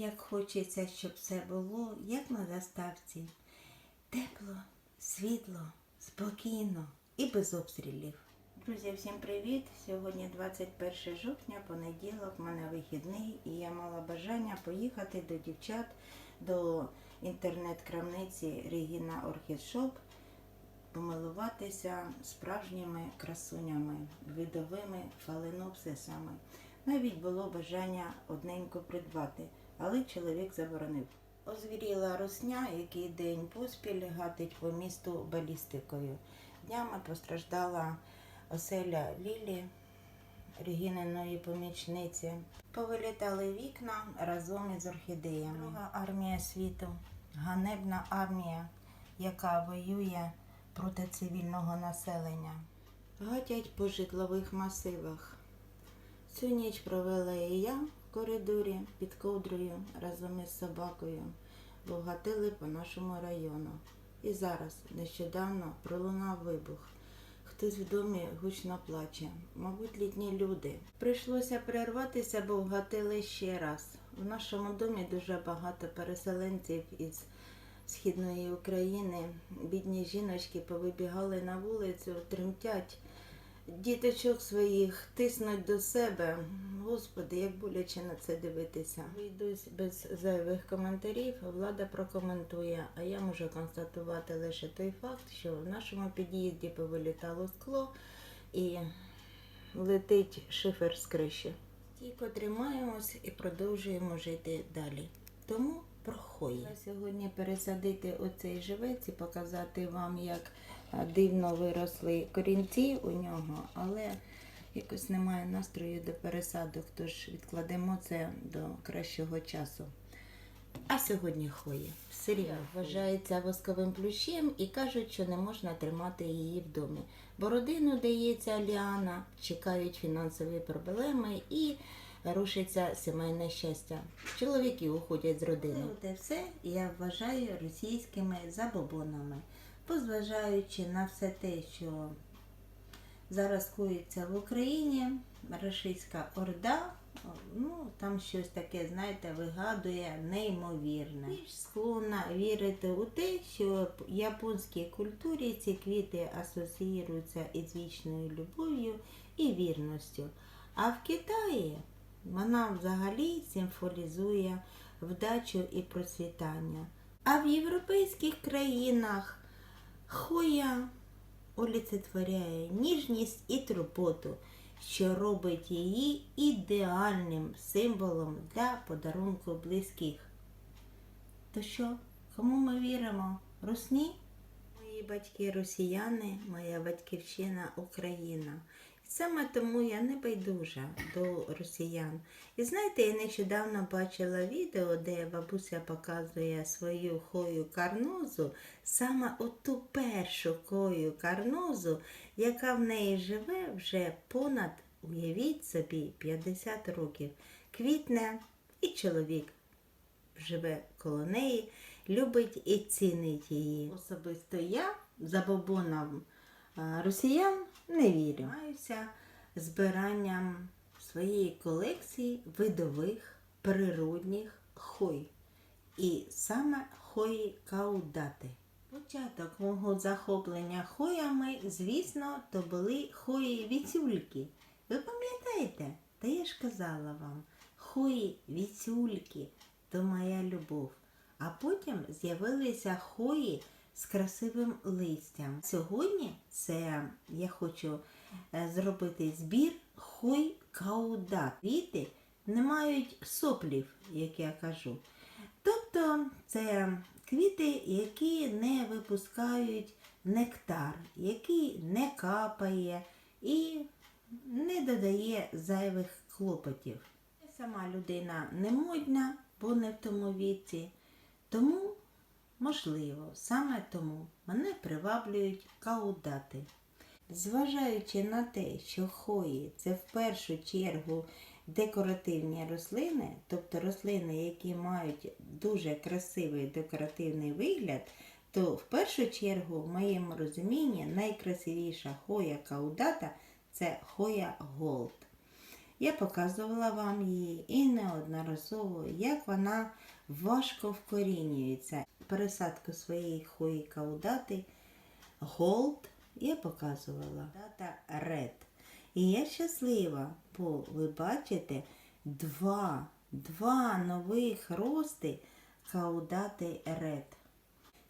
Як хочеться, щоб все було, як на заставці. Тепло, світло, спокійно і без обстрілів. Друзі, всім привіт! Сьогодні 21 жовтня, понеділок, в мене вихідний, і я мала бажання поїхати до дівчат до інтернет-крамниці Регіна Орхідшоп, помилуватися справжніми красунями, видовими фаленопсисами. Навіть було бажання одненько придбати, але чоловік заборонив. Озвіріла русня, який день поспіль гатить по місту балістикою. Днями постраждала оселя Лілі, Регіниної помічниці. Повилітали вікна разом із орхідеями. Друга армія світу, ганебна армія, яка воює проти цивільного населення. Гатять по житлових масивах. Цю ніч провела і я коридорі під ковдрою разом із собакою, бо гатили по нашому району. І зараз нещодавно пролунав вибух. Хтось в домі гучно плаче, мабуть, літні люди. Прийшлося перерватися, бо вгатили ще раз. В нашому домі дуже багато переселенців із східної України. Бідні жіночки повибігали на вулицю, тремтять діточок своїх тиснуть до себе. Господи, як боляче на це дивитися. Вийдусь без зайвих коментарів, влада прокоментує, а я можу констатувати лише той факт, що в нашому під'їзді повилітало скло і летить шифер з криші. Стійко тримаємось і продовжуємо жити далі. Тому прохої. Сьогодні пересадити оцей живець і показати вам, як дивно виросли корінці у нього, але якось немає настрою до пересадок, тож відкладемо це до кращого часу. А сьогодні хої. Серйозно вважається восковим плющем і кажуть, що не можна тримати її в домі. Бо родину дається ліана, чекають фінансові проблеми і рушиться сімейне щастя. Чоловіки уходять з родини. Це все я вважаю російськими забобонами, позважаючи на все те, що зараз коїться в Україні, рашистська орда, ну там щось таке, знаєте, вигадує неймовірне. Більш склонна вірити у те, що в японській культурі ці квіти асоціюються із вічною любов'ю і вірністю. А в Китаї вона взагалі символізує вдачу і процвітання. А в європейських країнах хоя олицетворяє ніжність і турботу, що робить її ідеальним символом для подарунку близьких. То що, кому ми віримо? Русні? Мої батьки росіяни, моя батьківщина Україна. Саме тому я не байдужа до росіян. І знаєте, я нещодавно бачила відео, де бабуся показує свою хою карнозу, саме оту першу хою карнозу, яка в неї живе вже понад, уявіть собі, 50 років. Квітне і чоловік живе коло неї, любить і цінить її. Особисто я забобоном а, росіян не вірю. Займаюся збиранням своєї колекції видових природних хой. І саме хої каудати. Початок мого захоплення хоями, звісно, то були хої віцюльки. Ви пам'ятаєте? Та я ж казала вам, хої віцюльки то моя любов. А потім з'явилися хої з красивим листям. Сьогодні це я хочу е, зробити збір хой каудат. Квіти не мають соплів, як я кажу. Тобто це квіти, які не випускають нектар, який не капає і не додає зайвих клопотів. Сама людина не модна, бо не в тому віці. Тому Можливо, саме тому мене приваблюють каудати. Зважаючи на те, що хої це в першу чергу декоративні рослини, тобто рослини, які мають дуже красивий декоративний вигляд, то в першу чергу, в моєму розумінні, найкрасивіша хоя каудата це хоя голд. Я показувала вам її і неодноразово, як вона важко вкорінюється. Пересадку своєї хої каудати Gold я показувала. Дата Red. І я щаслива, бо ви бачите два, два нових рости каудати Red.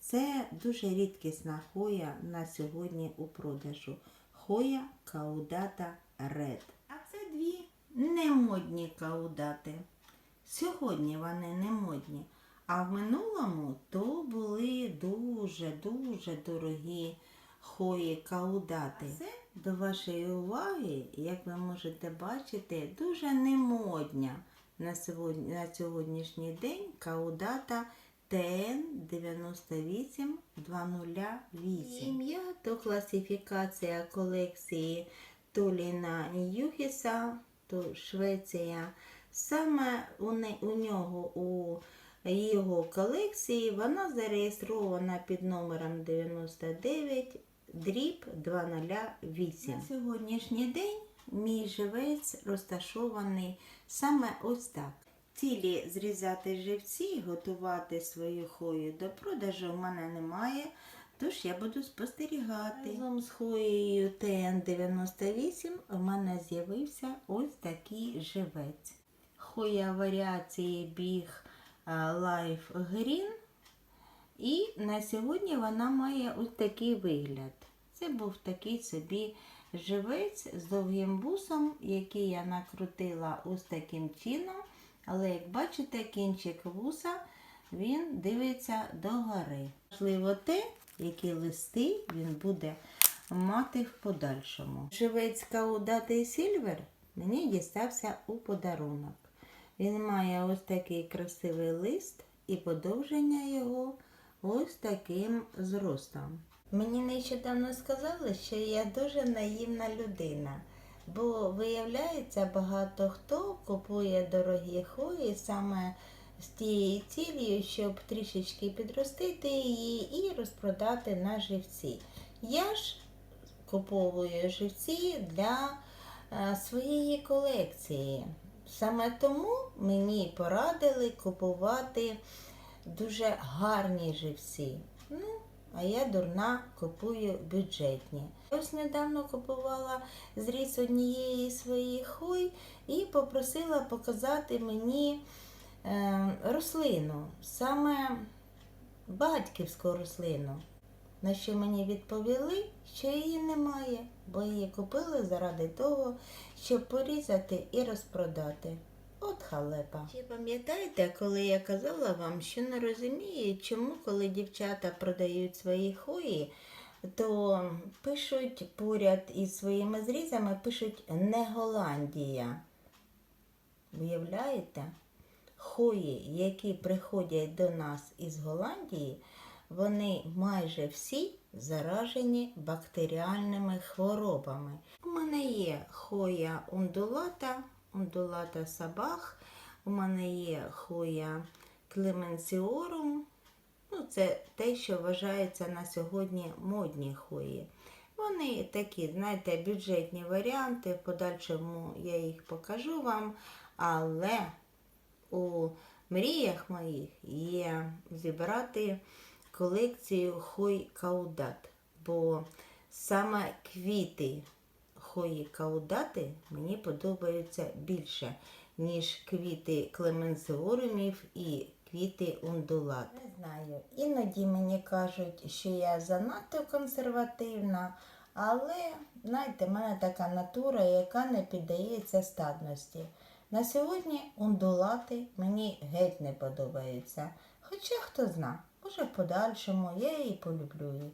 Це дуже рідкісна хоя на сьогодні у продажу. Хоя каудата Red. А це дві немодні каудати. Сьогодні вони не модні. А в минулому то були дуже-дуже дорогі хої каудати. Це до вашої уваги, як ви можете бачити, дуже немодня на, сьогодні, на сьогоднішній день каудата ТН 98208. Ім'я то класифікація колекції Толіна Ньюхіса, то Швеція. Саме у, не, у нього у його колекції вона зареєстрована під номером 99 дріб 208. На сьогоднішній день мій живець розташований саме ось так. Цілі зрізати живці, готувати свою хою до продажу в мене немає, тож я буду спостерігати. Разом з хоєю ТН98 у мене з'явився ось такий живець. Хоя варіації біг Life Green. І на сьогодні вона має ось такий вигляд. Це був такий собі живець з довгим бусом, який я накрутила ось таким чином. Але, як бачите, кінчик вуса він дивиться догори. Важливо те, які листи він буде мати в подальшому. Живець Каудатий Сільвер мені дістався у подарунок. Він має ось такий красивий лист і подовження його ось таким зростом. Мені нещодавно сказали, що я дуже наївна людина, бо виявляється, багато хто купує дорогі хої саме з тією цілею, щоб трішечки підростити її і розпродати на живці. Я ж куповую живці для е, своєї колекції. Саме тому мені порадили купувати дуже гарні живці. Ну, а я дурна купую бюджетні. Ось недавно купувала зріз однієї своїх хуй і попросила показати мені е, рослину, саме батьківську рослину. На що мені відповіли, що її немає, бо її купили заради того, щоб порізати і розпродати. От халепа. Чи пам'ятаєте, коли я казала вам, що не розумію, чому, коли дівчата продають свої хої, то пишуть поряд із своїми зрізами, пишуть не Голландія. Виявляєте? Хої, які приходять до нас із Голландії, вони майже всі заражені бактеріальними хворобами. У мене є хоя ундулата, ундулата сабах, у мене є хоя клеменсіорум. Ну, це те, що вважається на сьогодні модні хої. Вони такі, знаєте, бюджетні варіанти, в подальшому я їх покажу вам, але у мріях моїх є зібрати колекцію хой каудат, бо саме квіти хої каудати мені подобаються більше, ніж квіти клемензіорумів і квіти ундулат. Не знаю, іноді мені кажуть, що я занадто консервативна, але, знаєте, в мене така натура, яка не піддається статності. На сьогодні ундулати мені геть не подобаються. Хоча хто зна, може в подальшому я і полюблю.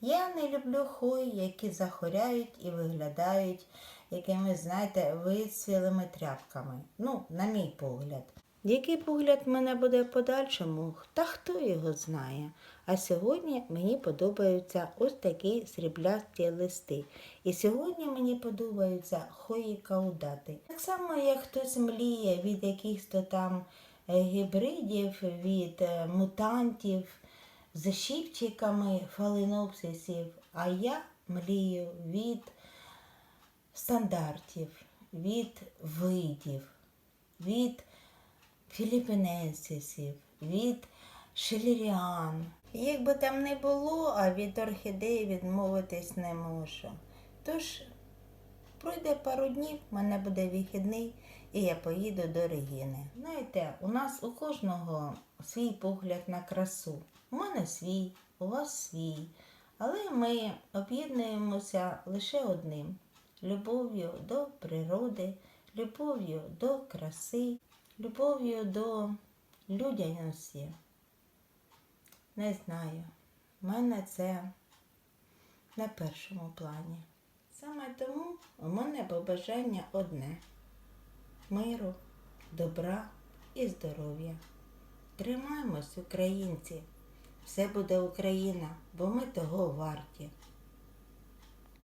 Я не люблю хої, які захоряють і виглядають якимись, знаєте, вицвілими тряпками. Ну, на мій погляд. Який погляд в мене буде в подальшому, та хто його знає. А сьогодні мені подобаються ось такі сріблясті листи. І сьогодні мені подобаються хої каудати. Так само, як хтось мліє від якихось то там гібридів, від е, мутантів з щипчиками фаленопсисів, а я млію від стандартів. від видів, від філіпіненсисів, від шеліріан. Як би там не було, а від орхідеї відмовитись не можу. Тож пройде пару днів, в мене буде вихідний, і я поїду до Регіни. Знаєте, у нас у кожного свій погляд на красу. У мене свій, у вас свій. Але ми об'єднуємося лише одним любов'ю до природи, любов'ю до краси, любов'ю до людяності. Не знаю. В мене це на першому плані. Саме тому у мене побажання одне миру, добра і здоров'я. Тримаємось, українці! Все буде Україна, бо ми того варті.